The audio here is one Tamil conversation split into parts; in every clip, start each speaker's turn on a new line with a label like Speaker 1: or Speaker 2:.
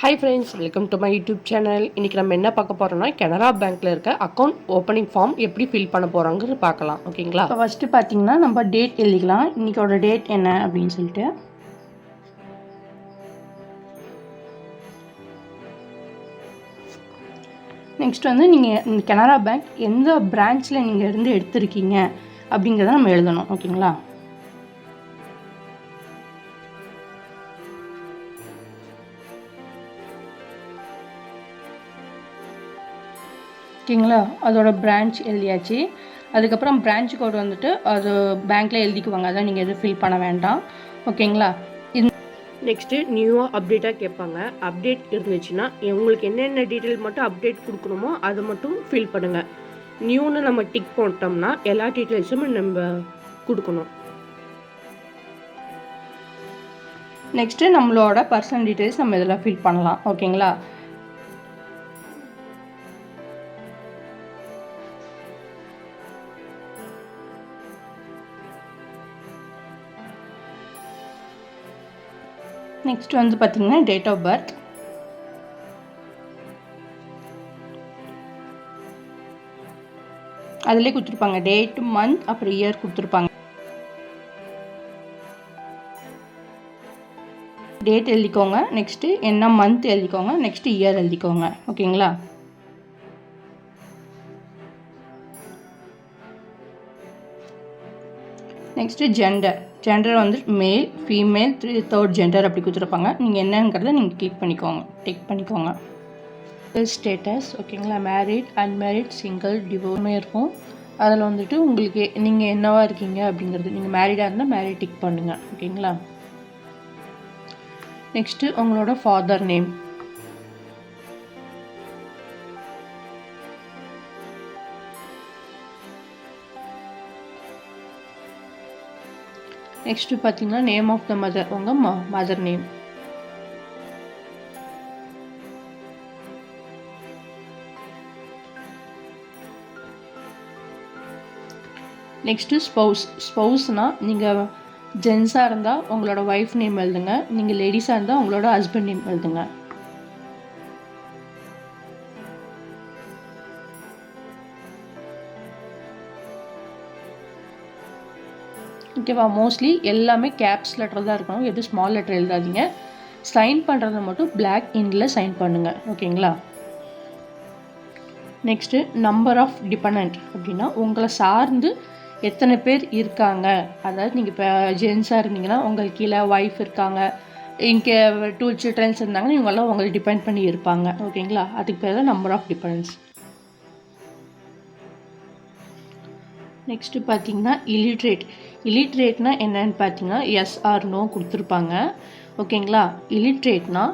Speaker 1: Hi friends welcome to my YouTube channel இன்றைக்கி நம்ம என்ன பார்க்க போகிறோம்னா கனரா பேங்க்கில் இருக்க அக்கௌண்ட் ஓப்பனிங் ஃபார்ம் எப்படி ஃபில் பண்ண போகிறோங்கிறது பார்க்கலாம். ஓகேங்களா
Speaker 2: இப்போ ஃபஸ்ட்டு பார்த்தீங்கன்னா நம்ம டேட் எழுதிக்கலாம். இன்றைக்கோட டேட் என்ன அப்படின்னு சொல்லிட்டு. நெக்ஸ்ட் வந்து நீங்கள் கனரா பேங்க் எந்த பிரான்ச்சில் நீங்கள் இருந்து எடுத்திருக்கீங்க அப்படிங்கிறத நம்ம எழுதணும். ஓகேங்களா ஓகேங்களா அதோட பிரான்ச் எழுதியாச்சு. அதுக்கப்புறம் பிரான்ச் கோட் வந்துட்டு அது பேங்க்கில் எழுதிக்குவாங்க. அதான் நீங்கள் எதுவும் ஃபில் பண்ண வேண்டாம். ஓகேங்களா
Speaker 1: நெக்ஸ்ட்டு நியூவாக அப்டேட்டாக கேட்பாங்க. அப்டேட் இருந்துச்சுன்னா உங்களுக்கு என்னென்ன டீட்டெயில் மட்டும் அப்டேட் கொடுக்கணுமோ அதை மட்டும் ஃபில் பண்ணுங்கள் நியூன்னு நம்ம டிக் போட்டோம்னா எல்லா டீட்டெயில்ஸும் நம்ம கொடுக்கணும்.
Speaker 2: நெக்ஸ்ட்டு நம்மளோட பர்சனல் டீட்டெயில்ஸ் நம்ம இதில் ஃபில் பண்ணலாம். ஓகேங்களா நெக்ஸ்ட் வந்து பார்த்தீங்கன்னா டேட் ஆஃப் பர்த் அதிலே கொடுத்துருப்பாங்க. டேட் மந்த் அப்புறம் இயர் கொடுத்துருப்பாங்க. டேட் எழுதிக்கோங்க. நெக்ஸ்ட்டு என்ன மந்த் எழுதிக்கோங்க. நெக்ஸ்ட்டு இயர் எழுதிக்கோங்க. ஓகேங்களா நெக்ஸ்ட்டு ஜெண்டர் ஜெண்டர் வந்து male female three third gender அப்படி கொடுத்துருப்பாங்க. நீங்கள் என்னங்கிறத நீங்கள் கிளிக் பண்ணிக்கோங்க. டிக் பண்ணிக்கோங்க. ஸ்டேட்டஸ் ஓகேங்களா மேரிட் அன்மேரிட் சிங்கிள் டிவோர்மே இருக்கும். அதில் வந்துட்டு உங்களுக்கு நீங்கள் என்னவா இருக்கீங்க அப்படிங்கிறது நீங்கள் மேரிடாக இருந்தால் மேரிட் டிக் பண்ணுங்கள் ஓகேங்களா நெக்ஸ்ட்டு உங்களோட ஃபாதர் நேம் நெக்ஸ்ட்டு பார்த்தீங்கன்னா நேம் ஆஃப் த மதர் உங்கள் ம மதர் நேம் நெக்ஸ்ட்டு ஸ்பௌஸ் ஸ்பௌஸ்னால் நீங்கள் ஜென்ஸாக இருந்தால் உங்களோட ஒய்ஃப் நேம் எழுதுங்க. நீங்கள் லேடிஸாக இருந்தால் உங்களோட ஹஸ்பண்ட் நேம் எழுதுங்க. ஓகேவா மோஸ்ட்லி எல்லாமே கேப்ஸ் லெட்டர் தான் இருக்கணும். எதுவும் ஸ்மால் லெட்டர் எழுதாதீங்க. சைன் பண்ணுறத மட்டும் பிளாக் இன்டில் சைன் பண்ணுங்கள் ஓகேங்களா? நெக்ஸ்ட்டு நம்பர் ஆஃப் டிபெண்ட் அப்படின்னா உங்களை சார்ந்து எத்தனை பேர் இருக்காங்க? அதாவது நீங்கள் இப்போ ஜென்ஸாக இருந்தீங்கன்னா உங்களுக்கு கீழே ஒய்ஃப் இருக்காங்க. இங்கே டூ சில்ட்ரன்ஸ் இருந்தாங்கன்னா இவங்கெல்லாம் உங்களை டிபெண்ட் பண்ணி இருப்பாங்க. ஓகேங்களா? அதுக்கு பேர் தான் நம்பர் ஆஃப் டிபெண்டன்ஸ் நெக்ஸ்ட்டு பார்த்தீங்கன்னா இலிட்ரேட் இலிட்ரேட்னா என்னன்னு பார்த்தீங்கன்னா எஸ் ஆர் நோ கொடுத்துருப்பாங்க. ஓகேங்களா இலிட்ரேட்னா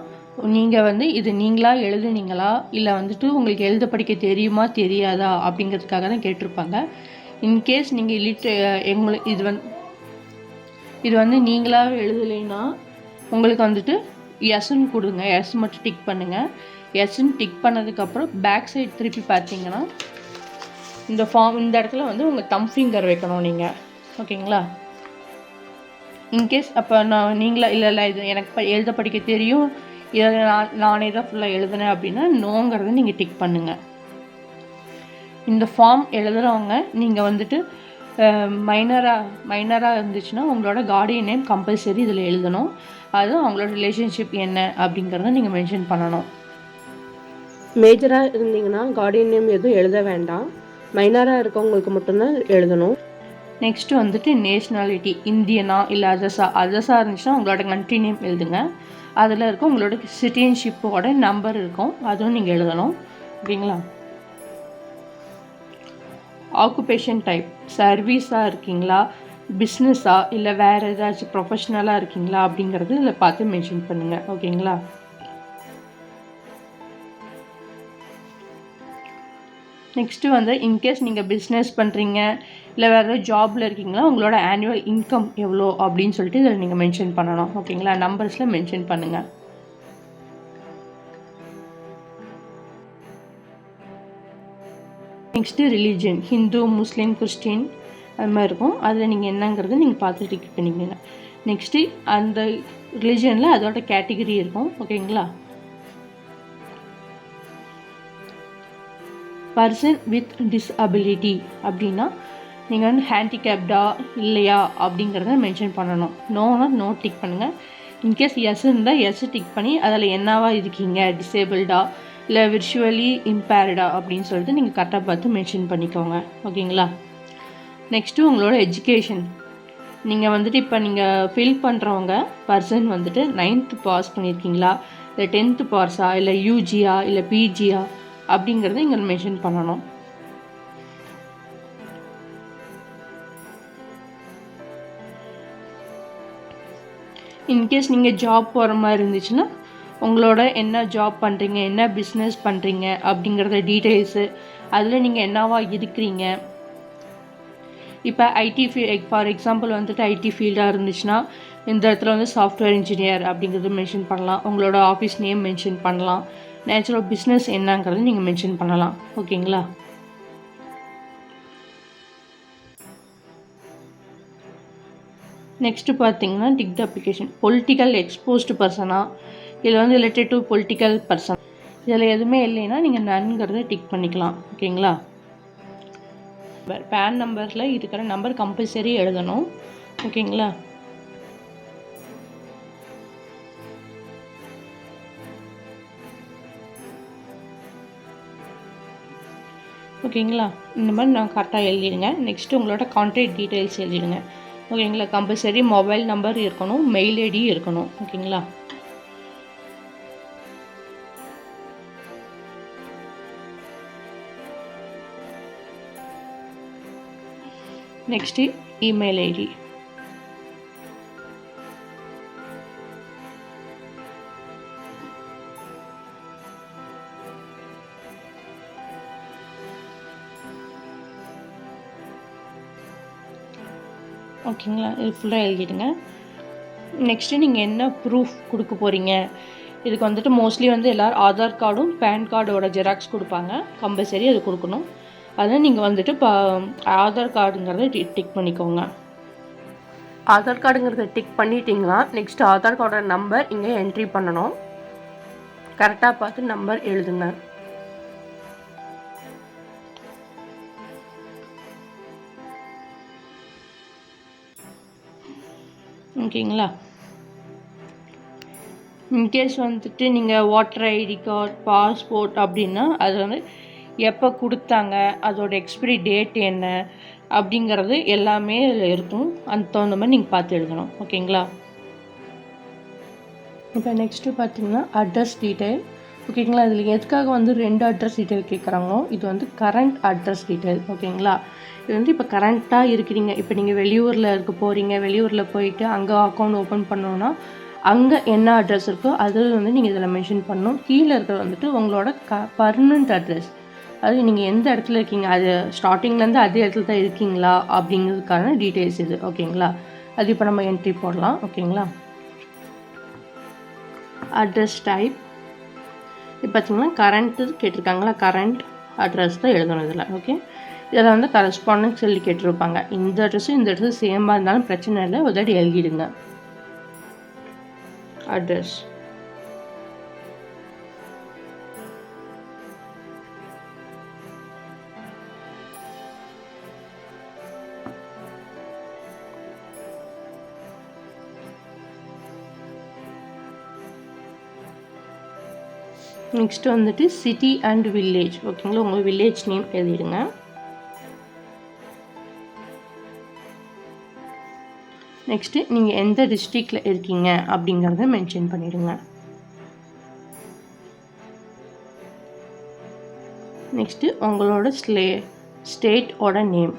Speaker 2: நீங்கள் வந்து இது நீங்களாக எழுதுனீங்களா? இல்லை வந்துட்டு உங்களுக்கு எழுத படிக்க தெரியுமா தெரியாதா? அப்படிங்கிறதுக்காக தான் கேட்டிருப்பாங்க. இன்கேஸ் நீங்கள் இலிட்ரே எங்களுக்கு இது வந்து இது வந்து நீங்களாக எழுதலைன்னா உங்களுக்கு வந்துட்டு எஸ்ன்னு கொடுங்க. எஸ் மட்டும் டிக் பண்ணுங்கள் எஸ்ன்னு டிக் பண்ணதுக்கப்புறம் பேக் சைட் திருப்பி பார்த்தீங்கன்னா இந்த ஃபார்ம் இந்த இடத்துல வந்து உங்கள் தம் ஃபிங்கர் வைக்கணும் நீங்கள் ஓகேங்களா? இன்கேஸ் அப்போ நான் நீங்களா இல்லை இல்லை இது எனக்கு எழுத படிக்க தெரியும். இதை நான் நானே தான் ஃபுல்லாக எழுதுனேன் அப்படின்னா நோங்கிறத நீங்கள் டிக் பண்ணுங்கள் இந்த ஃபார்ம் எழுதுகிறவங்க நீங்கள் வந்துட்டு மைனராக மைனராக இருந்துச்சுன்னா உங்களோட கார்டியன் நேம் கம்பல்சரி இதில் எழுதணும். அது அவங்களோட ரிலேஷன்ஷிப் என்ன அப்படிங்கிறத நீங்கள் மென்ஷன் பண்ணணும்.
Speaker 1: மேஜராக இருந்தீங்கன்னா கார்டியன் நேம் எதுவும் எழுத வேண்டாம். மைனராக இருக்கவங்களுக்கு மட்டும்தான் எழுதணும்.
Speaker 2: நெக்ஸ்ட்டு வந்துட்டு நேஷ்னாலிட்டி இந்தியனா இல்லை அதர்ஸா அதர்ஸாக இருந்துச்சுன்னா உங்களோட கண்ட்ரி நேம் எழுதுங்க. அதில் இருக்கும் உங்களோட சிட்டிசன்ஷிப்போட நம்பர் இருக்கும். அதுவும் நீங்கள் எழுதணும். ஓகேங்களா? ஆக்குபேஷன் டைப் சர்வீஸாக இருக்கீங்களா? பிஸ்னஸாக இல்லை வேறு ஏதாச்சும் ப்ரொஃபஷ்னலாக இருக்கீங்களா? அப்படிங்கிறது இதில் பார்த்து மென்ஷன் பண்ணுங்கள் ஓகேங்களா? நெக்ஸ்ட்டு வந்து இன்கேஸ் நீங்கள் பிஸ்னஸ் பண்ணுறீங்க இல்லை வேறு ஏதாவது ஜாபில் இருக்கீங்களா உங்களோட ஆனுவல் இன்கம் எவ்வளோ அப்படின்னு சொல்லிட்டு இதில் நீங்கள் மென்ஷன் பண்ணணும். ஓகேங்களா நம்பர்ஸில் மென்ஷன் பண்ணுங்கள் next religion Hindu Muslim Christian அது மாதிரி இருக்கும். அதில் நீங்கள் என்னங்கிறது நீங்கள் பார்த்து டிக்கெட் பண்ணிக்கங்க. நெக்ஸ்ட்டு அந்த ரிலீஜனில் அதோட கேட்டகரி இருக்கும். ஓகேங்களா பர்சன் வித் டிஸ்அபிலிட்டி அப்படின்னா நீங்கள் வந்து ஹேண்டிகேப்டா இல்லையா அப்படிங்கிறத மென்ஷன் பண்ணணும். நோனா நோ டிக் பண்ணுங்கள் இன்கேஸ் எஸ் இருந்தால் எஸ் டிக் பண்ணி அதில் என்னவா இருக்கீங்க? டிசேபிள்டா இல்லை விர்ச்சுவலி இம்பேர்டா அப்படின்னு சொல்லிட்டு நீங்கள் கரெக்டாக பார்த்து மென்ஷன் பண்ணிக்கோங்க. ஓகேங்களா? நெக்ஸ்ட்டு உங்களோட எஜுகேஷன் நீங்கள் வந்துட்டு இப்போ நீங்கள் ஃபில் பண்ணுறவங்க பர்சன் வந்துட்டு நைன்த்து பாஸ் பண்ணியிருக்கீங்களா இல்லை டென்த்து பாஸா இல்லை யூஜியா இல்லை பிஜியா அப்படிங்கிறத இங்கே மென்ஷன் பண்ணணும். இன்கேஸ் நீங்கள் ஜாப் போகிற மாதிரி இருந்துச்சுன்னா உங்களோட என்ன ஜாப் பண்ணுறீங்க என்ன பிஸ்னஸ் பண்ணுறீங்க அப்படிங்கிறத டீட்டெயில்ஸு அதில் நீங்கள் என்னவா இருக்கிறீங்க. இப்போ ஐடி ஃபீல்ட் ஃபார் எக்ஸாம்பிள் வந்துட்டு ஐடி ஃபீல்டாக இருந்துச்சுன்னா இந்த இடத்துல வந்து சாஃப்ட்வேர் இன்ஜினியர் அப்படிங்கிறது மென்ஷன் பண்ணலாம். உங்களோட ஆஃபீஸ் நேம் மென்ஷன் பண்ணலாம். நேச்சுரல் பிஸ்னஸ் என்னங்கிறத நீங்கள் மென்ஷன் பண்ணலாம். ஓகேங்களா நெக்ஸ்ட்டு பார்த்தீங்கன்னா டிக்ட் அப்ளிகேஷன் பொலிட்டிக்கல் எக்ஸ்போஸ்டு பர்சனா இதில் வந்து ரிலேட்டட் டு பொலிட்டிக்கல் பர்சன் இதில் எதுவுமே இல்லைன்னா நீங்கள் நன்கிறத டிக் பண்ணிக்கலாம். ஓகேங்களா பேன் நம்பரில் இருக்கிற நம்பர் கம்பல்சரி எழுதணும். ஓகேங்களா ஓகேங்களா? இந்த மாதிரி நான் கரெக்டாக எழுதிடுங்க. நெக்ஸ்ட்டு உங்களோட கான்டாக்ட் டீட்டெயில்ஸ் எழுதிடுங்க. ஓகேங்களா? கம்பல்சரி மொபைல் நம்பர் இருக்கணும் மெயில் ஐடி இருக்கணும். ஓகேங்களா? நெக்ஸ்ட்டு இமெயில் ஐடி ஓகேங்களா? இது ஃபுல்லாக எழுதிடுங்க. நெக்ஸ்ட்டு நீங்கள் என்ன ப்ரூஃப் கொடுக்க போகிறீங்க இதுக்கு வந்துட்டு மோஸ்ட்லி வந்து எல்லோரும் ஆதார் கார்டும் பேன் கார்டோட ஜெராக்ஸ் கொடுப்பாங்க. கம்பல்சரி அது கொடுக்கணும். அதில் நீங்கள் வந்துட்டு இப்போ ஆதார் கார்டுங்கிறத டிக் பண்ணிக்கோங்க.
Speaker 1: ஆதார் கார்டுங்கிறத டிக் பண்ணிட்டீங்கன்னா நெக்ஸ்ட் ஆதார் கார்டோட நம்பர் இங்கே என்ட்ரி பண்ணணும். கரெக்டாக பார்த்து நம்பர் எழுதுங்க.
Speaker 2: ஓகேங்களா? இன்கேஸ் வந்துட்டு நீங்கள் வாட்டர் ஐடி கார்டு பாஸ்போர்ட் அப்படின்னா அது வந்து எப்போ கொடுத்தாங்க அதோட எக்ஸ்பிரி டேட் என்ன அப்படிங்கிறது எல்லாமே அதில் இருக்கும். அந்த தகுந்த மாதிரி நீங்கள் பார்த்து எழுதணும். ஓகேங்களா? இப்போ நெக்ஸ்ட்டு பார்த்தீங்கன்னா அட்ரஸ் டீட்டெயில் ஓகேங்களா? இதில் எதுக்காக வந்து ரெண்டு அட்ரஸ் டீட்டெயில் கேட்குறாங்களோ இது வந்து கரண்ட் அட்ரஸ் டீட்டெயில் ஓகேங்களா? இது வந்து இப்போ கரண்ட்டாக இருக்கிறீங்க. இப்போ நீங்கள் வெளியூரில் இருக்க போகிறீங்க வெளியூரில் போயிட்டு அங்கே அக்கௌண்ட் ஓப்பன் பண்ணோன்னா அங்கே என்ன அட்ரஸ் இருக்கோ அது வந்து நீங்கள் இதில் மென்ஷன் பண்ணணும். கீழே இருக்கிற வந்துட்டு உங்களோட க பர்மனண்ட் அட்ரஸ் அது நீங்கள் எந்த இடத்துல இருக்கீங்க? அது ஸ்டார்டிங்லேருந்து அதே இடத்துல தான் இருக்கீங்களா? அப்படிங்கிறதுக்கான டீட்டெயில்ஸ் இது. ஓகேங்களா? அது இப்போ நம்ம என்ட்ரி போடலாம். ஓகேங்களா? அட்ரஸ் டைப் இப்போ பார்த்தீங்கன்னா கரண்ட்டு கேட்டிருக்காங்களா? கரண்ட் அட்ரஸ் தான் எழுதணும் இதில். ஓகே இதில் வந்து கரஸ்பாண்டன்ஸ் சொல்லி கேட்டிருப்பாங்க. இந்த அட்ரஸும் இந்த அட்ரஸும் சேமாக இருந்தாலும் பிரச்சனை இல்லை. உதடி எழுதிடுங்க. அட்ரஸ் நெக்ஸ்ட் வந்துட்டு சிட்டி அண்ட் வில்லேஜ் ஓகேங்களா உங்கள் வில்லேஜ் நேம் எழுதிடுங்க. நெக்ஸ்ட்டு நீங்கள் எந்த டிஸ்ட்ரிக்டில் இருக்கீங்க அப்படிங்கிறத மென்ஷன் பண்ணிடுங்க. நெக்ஸ்ட்டு உங்களோட ஸ்லே ஸ்டேட்டோட நேம்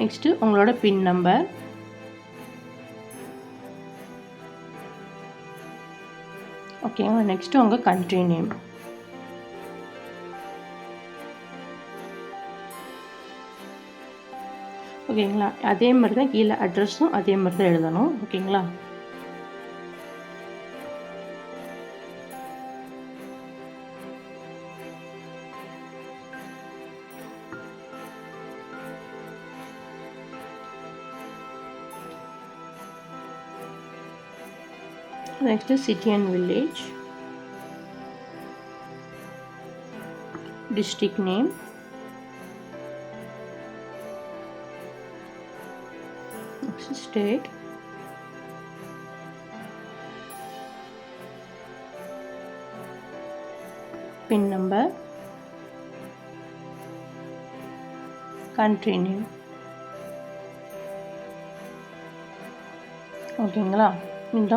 Speaker 2: நெக்ஸ்ட்டு உங்களோட பின் நம்பர் ஓகேவா நெக்ஸ்ட்டு உங்கள் கண்ட்ரி நேம் ஓகேங்களா அதே மாதிரி தான் கீழே அட்ரஸும் அதே மாதிரி தான் எழுதணும் ஓகேங்களா next city and village district name next state pin number country name ஓகேங்களா இந்த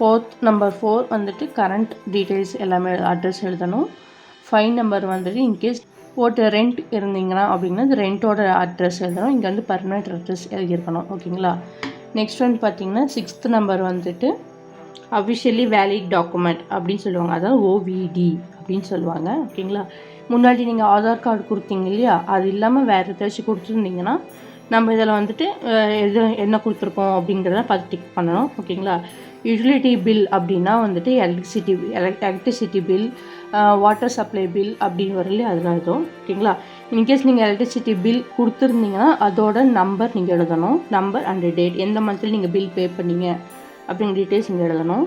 Speaker 2: ஃபோர்த் நம்பர் ஃபோர் வந்துட்டு கரண்ட் டீட்டெயில்ஸ் எல்லாமே அட்ரஸ் எழுதணும். ஃபைவ் நம்பர் வந்துட்டு இன்கேஸ் போட்டு ரெண்ட் இருந்தீங்கன்னா அப்படின்னா இந்த ரெண்ட்டோட அட்ரஸ் எழுதணும். இங்கே வந்து பர்மனெண்ட் அட்ரஸ் எழுதியிருக்கணும். ஓகேங்களா நெக்ஸ்ட் வந்து பார்த்தீங்கன்னா சிக்ஸ்த் நம்பர் வந்துட்டு அஃபிஷியலி வேலிட் டாக்குமெண்ட் அப்படின்னு சொல்லுவாங்க. அதாவது ஓவிடி அப்படின்னு சொல்லுவாங்க. ஓகேங்களா முன்னாடி நீங்கள் ஆதார் கார்டு கொடுத்தீங்க இல்லையா? அது இல்லாமல் வேறு ஏதாச்சும் கொடுத்துருந்தீங்கன்னா நம்ம இதில் வந்துட்டு எது என்ன கொடுத்துருக்கோம் அப்படிங்கிறத பார்த்து டிக் பண்ணணும். ஓகேங்களா யூட்டிலிட்டி பில் அப்படின்னா வந்துட்டு electricity electricity bill water supply bill அப்படின்னு வரலையே இல்லையா அதெல்லாம் இதுவும் ஓகேங்களா? இன்கேஸ் நீங்கள் எலக்ட்ரிசிட்டி பில் கொடுத்துருந்தீங்கன்னா அதோட நம்பர் நீங்கள் எழுதணும். நம்பர் அண்ட் டேட் எந்த மந்த்தில் நீங்கள் பில் பே பண்ணீங்க அப்படிங்கிற டீட்டெயில்ஸ் நீங்கள் எழுதணும்.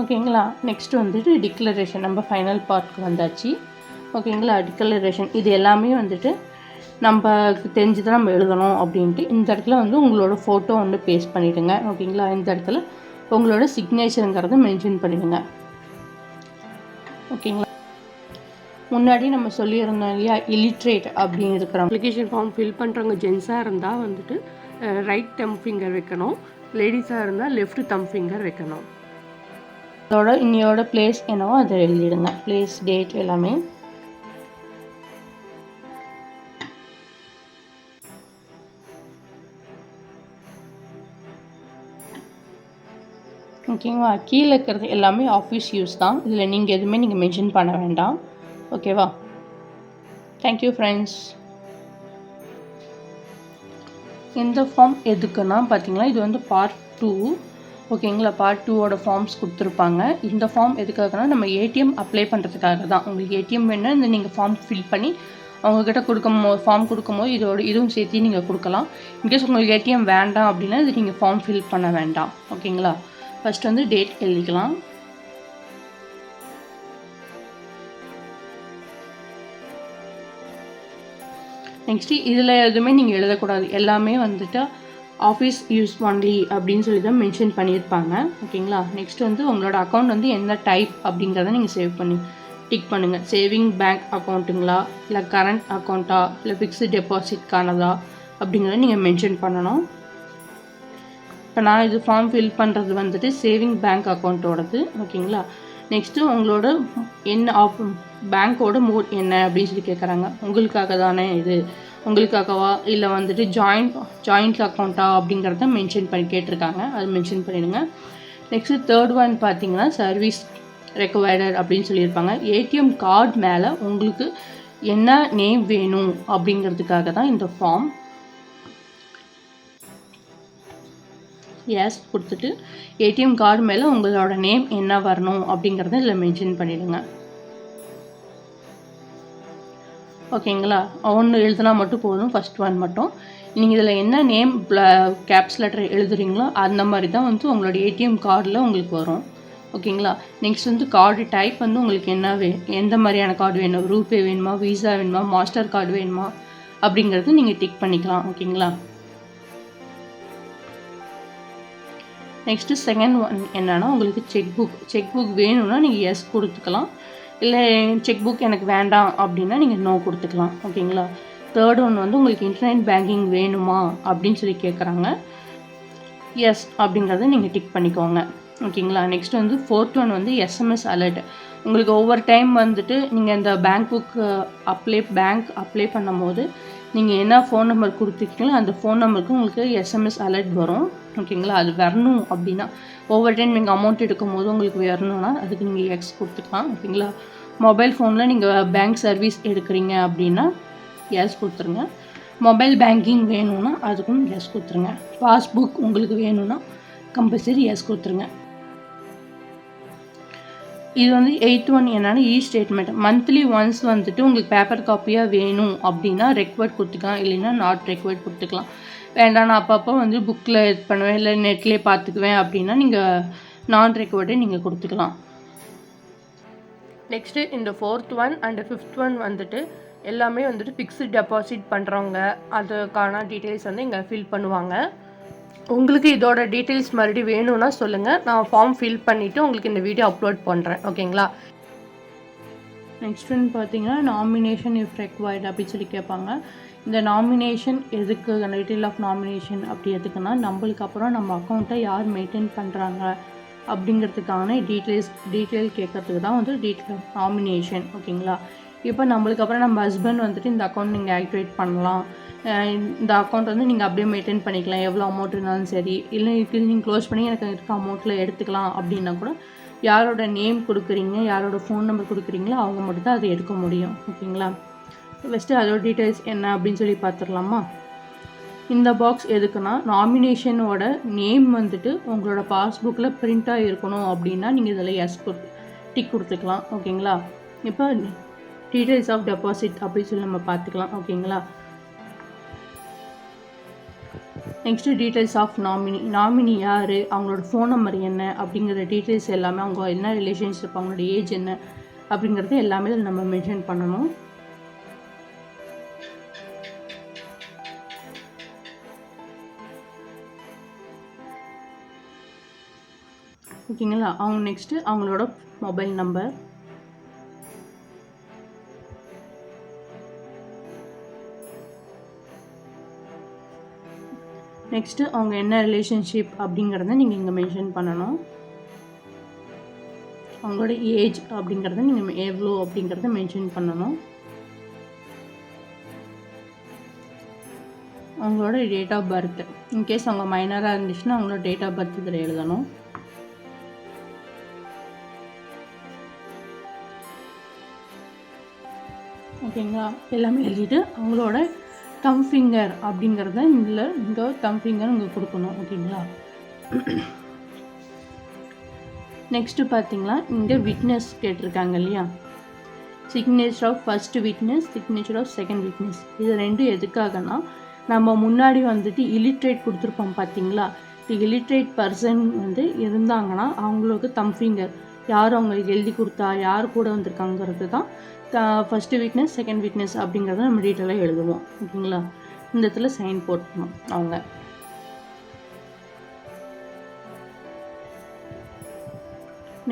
Speaker 2: ஓகேங்களா? நெக்ஸ்ட் வந்துட்டு டிக்ளரேஷன் நம்ம ஃபைனல் பார்ட்க்கு வந்தாச்சு. ஓகேங்களா? டிக்ளரேஷன் இது எல்லாமே வந்துட்டு நம்ம தெரிஞ்சு தான் நம்ம எழுதணும் அப்படின்ட்டு இந்த இடத்துல வந்து உங்களோட ஃபோட்டோ வந்து பேஸ்ட் பண்ணிவிடுங்க ஓகேங்களா? இந்த இடத்துல உங்களோட சிக்னேச்சருங்கிறத மென்ஷன் பண்ணிடுங்க. ஓகேங்களா? முன்னாடி நம்ம சொல்லியிருந்தோம் இல்லையா? இலிட்ரேட் அப்படின்னு இருக்கிறோம்
Speaker 1: அப்ளிகேஷன் ஃபார்ம் ஃபில் பண்ணுறவங்க ஜென்ஸாக இருந்தால் வந்துட்டு ரைட் தம் ஃபிங்கர் வைக்கணும். லேடிஸாக இருந்தால் லெஃப்ட் தம் ஃபிங்கர் வைக்கணும்.
Speaker 2: அதோட இன்னையோட பிளேஸ் என்னவோ அதை எழுதிடுங்க. பிளேஸ் டேட் எல்லாமே. ஓகேவா கீழே இருக்கிறது எல்லாமே ஆஃபீஸ் யூஸ் தான். இதில் நீங்கள் எதுவுமே நீங்கள் மென்ஷன் பண்ண வேண்டாம். ஓகேவா தேங்க்யூ ஃப்ரெண்ட்ஸ் இந்த ஃபார்ம் எதுக்குன்னா பார்த்தீங்கன்னா இது வந்து பார்ட் டூ ஓகேங்களா பார்ட் டூவோட ஃபார்ம்ஸ் கொடுத்துருப்பாங்க. இந்த ஃபார்ம் எதுக்காகனா நம்ம ஏடிஎம் அப்ளை பண்ணுறதுக்காக தான். உங்களுக்கு ஏடிஎம் வேணும்னா இந்த நீங்கள் ஃபார்ம் ஃபில் பண்ணி அவங்கக்கிட்ட கொடுக்கும் போது ஃபார்ம் கொடுக்கும்போது இதோட இதுவும் சேர்த்து நீங்கள் கொடுக்கலாம். இன்கேஸ் உங்களுக்கு ஏடிஎம் வேண்டாம் அப்படின்னா இது நீங்கள் ஃபார்ம் ஃபில் பண்ண வேண்டாம். ஓகேங்களா? ஃபஸ்ட் வந்து டேட் எழுதிக்கலாம். நெக்ஸ்ட்டு இதில் எதுவுமே நீங்கள் எழுதக்கூடாது. எல்லாமே வந்துட்டு ஆஃபீஸ் யூஸ் ஒன்லி அப்படின்னு சொல்லி தான் மென்ஷன் பண்ணியிருப்பாங்க. ஓகேங்களா? நெக்ஸ்ட் வந்து உங்களோட அக்கௌண்ட் வந்து எந்த டைப் அப்படிங்கிறத நீங்கள் சேவ் பண்ணி டிக் பண்ணுங்கள் சேவிங் பேங்க் அக்கௌண்ட்டுங்களா இல்லை கரண்ட் அக்கௌண்ட்டா இல்லை ஃபிக்ஸ்டு டெபாசிட்கானதா அப்படிங்கிறத நீங்கள் மென்ஷன் பண்ணணும். இப்போ நான் இது ஃபார்ம் ஃபில் பண்ணுறது வந்துட்டு சேவிங் பேங்க் அக்கௌண்ட்டோடது ஓகேங்களா? நெக்ஸ்ட்டு உங்களோட என்ன ஆப் பேங்க்கோட மோட் என்ன அப்படின்னு சொல்லி கேட்குறாங்க உங்களுக்காக தானே இது? உங்களுக்காகவா? இல்லை வந்துட்டு ஜாயிண்ட் ஜாயிண்ட் அக்கௌண்ட்டா அப்படிங்கிறத மென்ஷன் பண்ணி கேட்டிருக்காங்க. அது மென்ஷன் பண்ணிடுங்க. நெக்ஸ்ட்டு தேர்ட் ஒன் பார்த்தீங்கன்னா சர்வீஸ் ரெக்வயர்டட் அப்படின்னு சொல்லியிருப்பாங்க. ஏடிஎம் கார்டு மேலே உங்களுக்கு என்ன நேம் வேணும் அப்படிங்கிறதுக்காக தான் இந்த ஃபார்ம் எஸ் கொடுத்துட்டு ஏடிஎம் கார்டு மேலே உங்களோட நேம் என்ன வரணும் அப்படிங்கிறத இதில் மென்ஷன் பண்ணிவிடுங்க ஓகேங்களா? ஒன்று எழுதுனா மட்டும் போதும். ஃபஸ்ட் ஒன் மட்டும். நீங்கள் இதில் என்ன நேம் கேப்ஸ் லெட்டர் எழுதுறீங்களோ அந்த மாதிரி தான் வந்து உங்களோட ஏடிஎம் கார்டில் உங்களுக்கு வரும். ஓகேங்களா? நெக்ஸ்ட் வந்து கார்டு டைப் வந்து உங்களுக்கு என்ன வே எந்த மாதிரியான கார்டு வேணும்? ரூபே வேணுமா? விசா வேணுமா? மாஸ்டர் கார்டு வேணுமா? அப்படிங்கிறது நீங்கள் டிக் பண்ணிக்கலாம். ஓகேங்களா? நெக்ஸ்ட்டு செகண்ட் ஒன் என்னன்னா உங்களுக்கு செக் புக் செக் புக் வேணும்னா நீங்கள் எஸ் கொடுத்துக்கலாம். இல்லை செக் புக் எனக்கு வேண்டாம் அப்படின்னா நீங்கள் நோ கொடுத்துக்கலாம். ஓகேங்களா? தேர்ட் ஒன் வந்து உங்களுக்கு இன்டர்நெட் பேங்கிங் வேணுமா அப்படின்னு சொல்லி கேட்குறாங்க எஸ் அப்படிங்கிறத நீங்கள் டிக் பண்ணிக்கோங்க. ஓகேங்களா? நெக்ஸ்ட் வந்து ஃபோர்த் ஒன் வந்து எஸ்எம்எஸ் அலர்ட் உங்களுக்கு ஒவ்வொரு டைம் வந்துட்டு நீங்கள் இந்த bank book apply bank apply பண்ணும்போது நீங்கள் என்ன ஃபோன் நம்பர் கொடுத்துருக்கீங்களோ அந்த ஃபோன் நம்பருக்கு உங்களுக்கு எஸ்எம்எஸ் அலர்ட் வரும். ஓகேங்களா? அது வரணும் அப்படின்னா ஒவ்வொரு டைம் நீங்கள் அமௌண்ட் எடுக்கும்போது உங்களுக்கு வரணும்னா அதுக்கு நீங்கள் எக்ஸ் கொடுத்துக்கலாம் ஓகேங்களா? மொபைல் ஃபோனில் நீங்கள் பேங்க் சர்வீஸ் எடுக்கிறீங்க அப்படின்னா எஸ் கொடுத்துருங்க. மொபைல் பேங்கிங் வேணும்னா அதுக்கும் எஸ் கொடுத்துருங்க. பாஸ்புக் உங்களுக்கு வேணும்னா கம்பல்சரி எஸ் கொடுத்துருங்க. இது வந்து எயித் ஒன் என்னென்னா இ ஸ்டேட்மெண்ட் மந்த்லி ஒன்ஸ் வந்துட்டு உங்களுக்கு பேப்பர் காப்பியாக வேணும் அப்படின்னா ரெக்வர்ட் கொடுத்துக்கலாம் இல்லைன்னா நாட் ரெக்வர்ட் கொடுத்துக்கலாம். வேண்டாம் நான் அப்பப்போ வந்து புக்கில் இது பண்ணுவேன் இல்லை நெட்லேயே பார்த்துக்குவேன் அப்படின்னா நீங்கள் நான் ரெக்வர்டே நீங்கள் கொடுத்துக்கலாம்.
Speaker 1: நெக்ஸ்ட்டு இந்த fourth one and fifth one வந்துட்டு எல்லாமே வந்துட்டு ஃபிக்ஸ்டு டெபாசிட் பண்ணுறவங்க அதுக்கான டீட்டெயில்ஸ் வந்து இங்கே ஃபில் பண்ணுவாங்க. உங்களுக்கு இதோட டீட்டெயில்ஸ் மறுபடியும் வேணும்னா சொல்லுங்கள் நான் ஃபார்ம் ஃபில் பண்ணிவிட்டு உங்களுக்கு இந்த வீடியோ அப்லோட் பண்ணுறேன் ஓகேங்களா
Speaker 2: நெக்ஸ்ட் ஒன் பார்த்தீங்கன்னா நாமினேஷன் இஃப் ரெக்வயர்ட் அப்படின்னு சொல்லி கேட்பாங்க. இந்த நாமினேஷன் எதுக்கு? டீட்டெயில் ஆஃப் நாமினேஷன் அப்படி எதுக்குன்னா நம்மளுக்கு அப்புறம் நம்ம அக்கௌண்ட்டை யார் மெயின்டைன் பண்ணுறாங்க அப்படிங்கிறதுக்கான டீட்டெயில்ஸ் டீட்டெயில் கேட்கறதுக்கு தான் வந்து டீட்டெயில் ஆஃப் நாமினேஷன் ஓகேங்களா இப்போ நம்மளுக்கு அப்புறம் நம்ம ஹஸ்பண்ட் வந்துட்டு இந்த அக்கௌண்ட் நீங்கள் ஆக்டிவேட் பண்ணலாம். இந்த அக்கௌண்ட் வந்து நீங்கள் அப்படியே மெயின்டைன் பண்ணிக்கலாம். எவ்வளோ அமௌண்ட் இருந்தாலும் சரி. இல்லை இது நீங்கள் க்ளோஸ் பண்ணி எனக்கு இருக்க அமௌண்ட்டில் எடுத்துக்கலாம் அப்படின்னா கூட யாரோட நேம் கொடுக்குறீங்க யாரோட ஃபோன் நம்பர் கொடுக்குறீங்களோ அவங்க மட்டும் தான் அதை எடுக்க முடியும் ஓகேங்களா ஃபஸ்ட்டு அதோட டீட்டெயில்ஸ் என்ன அப்படின்னு சொல்லி பார்த்துடலாமா? இந்த பாக்ஸ் எதுக்குன்னா நாமினேஷனோட நேம் வந்துட்டு உங்களோட பாஸ்புக்கில் பிரிண்ட்டாக இருக்கணும் அப்படின்னா நீங்கள் இதில் எஸ் டிக் கொடுத்துக்கலாம் ஓகேங்களா? இப்போ டீட்டெயில்ஸ் ஆஃப் டெபாசிட் அப்படின்னு சொல்லி நம்ம பார்த்துக்கலாம் ஓகேங்களா? Next details of nominee nominee யார்? அவங்களோட ஃபோன் நம்பர் என்ன? அப்படிங்கிற டீட்டெயில்ஸ் எல்லாமே அவங்க என்ன ரிலேஷன்ஷிப் அவங்களோட ஏஜ் என்ன? அப்படிங்கிறது எல்லாமே இதில் நம்ம மென்ஷன் பண்ணணும். ஓகேங்களா? அவங்க நெக்ஸ்ட்டு அவங்களோட மொபைல் நம்பர் நெக்ஸ்ட்டு அவங்க என்ன ரிலேஷன்ஷிப் அப்படிங்கிறத நீங்கள் இங்கே மென்ஷன் பண்ணணும். அவங்களோட ஏஜ் அப்படிங்கிறத நீங்கள் எவ்வளோ அப்படிங்கிறத மென்ஷன் பண்ணணும். அவங்களோட டேட் ஆஃப் பர்த் இன்கேஸ் அவங்க மைனராக இருந்துச்சுன்னா அவங்களோட டேட் ஆஃப் பர்த் இதில் எழுதணும். ஓகேங்களா? எல்லாமே எழுதிட்டு அவங்களோட தம் ஃபிங்கர் அப்படிங்கிறத இதில் இந்த தம் ஃபிங்கர் உங்களுக்கு கொடுக்கணும் ஓகேங்களா? நெக்ஸ்ட்டு பார்த்தீங்களா? இங்கே விட்னஸ் கேட்டிருக்காங்க இல்லையா? Signature of first witness signature of second witness இது ரெண்டும் எதுக்காகனா நம்ம முன்னாடி வந்துட்டு இலிட்ரேட் கொடுத்துருப்போம் பார்த்தீங்களா? இந்த இலிட்ரேட் பர்சன் வந்து இருந்தாங்கன்னா அவங்களுக்கு தம் ஃபிங்கர் யார் அவங்களுக்கு எழுதி கொடுத்தா யார் கூட வந்திருக்காங்கிறது தான் ஃபஸ்ட்டு வீக்னஸ் செகண்ட் வீக்னஸ் அப்படிங்கிறத நம்ம டீட்டெயிலாக எழுதுவோம். ஓகேங்களா? இந்த இடத்துல சைன் போட்டணும் அவங்க.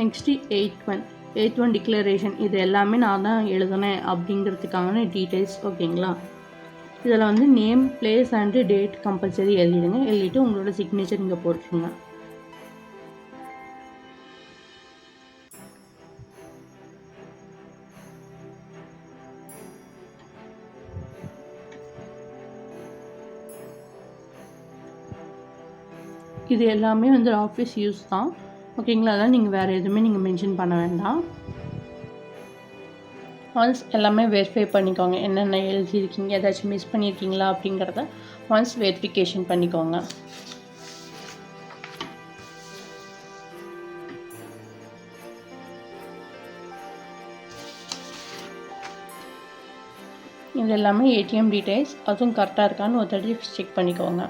Speaker 2: Next eight one eight one declaration இது எல்லாமே நான் தான் எழுதினேன் அப்படிங்கிறதுக்கான டீட்டெயில்ஸ் ஓகேங்களா? இதில் வந்து name place and date compulsory எழுதிடுங்க. எழுதிட்டு உங்களோட சிக்னேச்சர் இங்கே போட்டுருங்க. இது எல்லாமே வந்து ஆஃபீஸ் யூஸ் தான். ஓகேங்களா அதெல்லாம் நீங்கள் வேறு எதுவுமே நீங்கள் மென்ஷன் பண்ண வேண்டாம். ஒன்ஸ் எல்லாமே வெரிஃபை பண்ணிக்கோங்க. என்னென்ன எழுதியிருக்கீங்க ஏதாச்சும் மிஸ் பண்ணியிருக்கீங்களா அப்படிங்கிறத ஒன்ஸ் வெரிஃபிகேஷன் பண்ணிக்கோங்க. இது எல்லாமே ஏடிஎம் டீட்டெயில்ஸ் அதுவும் கரெக்டாக இருக்கான்னு ஒரு தடவை செக் பண்ணிக்கோங்க.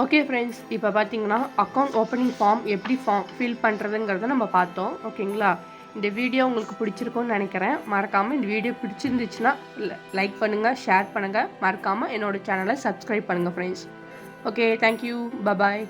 Speaker 1: ஓகே ஃப்ரெண்ட்ஸ் இப்போ பார்த்தீங்கன்னா அக்கௌண்ட் ஓப்பனிங் ஃபார்ம் எப்படி ஃபார்ம் ஃபில் பண்ணுறதுங்கிறத நம்ம பார்த்தோம். ஓகேங்களா இந்த வீடியோ உங்களுக்கு பிடிச்சிருக்கும்னு நினைக்கிறேன். மறக்காமல் இந்த வீடியோ பிடிச்சிருந்துச்சுன்னா லைக் பண்ணுங்கள் ஷேர் பண்ணுங்கள் மறக்காமல் என்னோட சேனலை சப்ஸ்கிரைப் பண்ணுங்கள் ஃப்ரெண்ட்ஸ் ஓகே தேங்க்யூ பபாய்